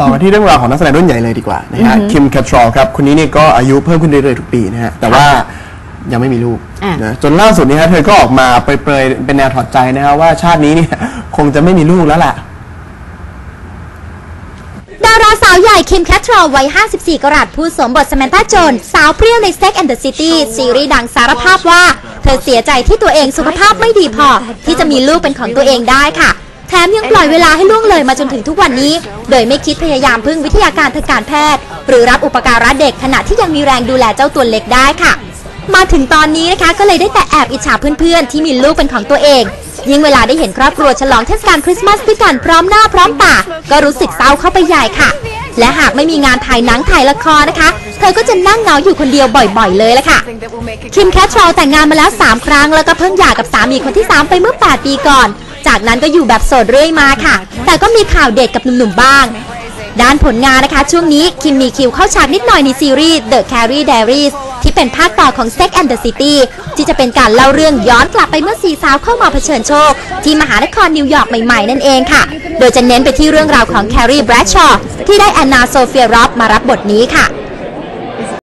ต่อกันที่เรื่องราวของนักแสดงรุ่นใหญ่เลยดีกว่านะฮะคิมแคทรอลครับคนนี้เนี่ยก็อายุเพิ่มขึ้นเรื่อยๆทุกปีนะฮะแต่ว่ายังไม่มีลูกอะนะจนล่าสุดนี้ฮะเธอก็ออกมาเปรยๆเป็นแนวถอดใจนะฮะว่าชาตินี้เนี่ยคงจะไม่มีลูกแล้วแหละดาราสาวใหญ่คิมแคทรอลวัย 54 กรัตผู้สวมบทส m มน t าโจน สาวเปรี้ยวใน Sex and the City ซีรีส์ดังสารภาพว่า เธอเสียใจที่ตัวเองสุขภาพไม่ดีพอ ที่จะมีลูกเป็นของตัวเองได้ค่ะ แถมยังปล่อยเวลาให้ล่วงเลยมาจนถึงทุกวันนี้ โดยไม่คิดพยายามพึ่งวิทยาการทางการแพทย์ หรือรับอุปการะเด็กขณะที่ยังมีแรงดูแลเจ้าตัวเล็กได้ค่ะ มาถึงตอนนี้นะคะก็เลยได้แต่แอบอิจฉาเพื่อนๆ ที่มีลูกเป็นของตัวเอง ยิ่งเวลาได้เห็นครอบครัวฉลองเทศกาลคริสต์มาสด้วยกันพร้อมหน้าพร้อมตาก็รู้สึกเศร้าเข้าไปใหญ่ค่ะ และหากไม่มีงานถ่ายหนังถ่ายละครนะคะ เธอก็จะนั่งเหงาอยู่คนเดียวบ่อยๆ เลยละค่ะ คิมแคทรอลแต่งงานมาแล้ว 3 ครั้งแล้วก็เพิ่งหย่ากับสามีคนที่ 3 ไปเมื่อ 8 ปีก่อน จากนั้นก็อยู่แบบโสดเรื่อยมาค่ะ แต่ก็มีข่าวเด็กกับหนุ่มๆบ้าง ด้านผลงานนะคะ ช่วงนี้คิมมีคิวเข้าฉากนิดหน่อยในซีรีส์ The Carrie Diaries ที่เป็นภาคต่อของ Sex and the City ที่จะเป็นการเล่าเรื่องย้อนกลับไปเมื่อสีสาวเข้ามาเผชิญโชค ที่มหานครนิวยอร์กใหม่ๆ นั่นเองค่ะ โดยจะเน้นไปที่เรื่องราวของ Carrie Bradshaw ที่ได้แอนนาโซเฟียรอบมารับบทนี้ค่ะ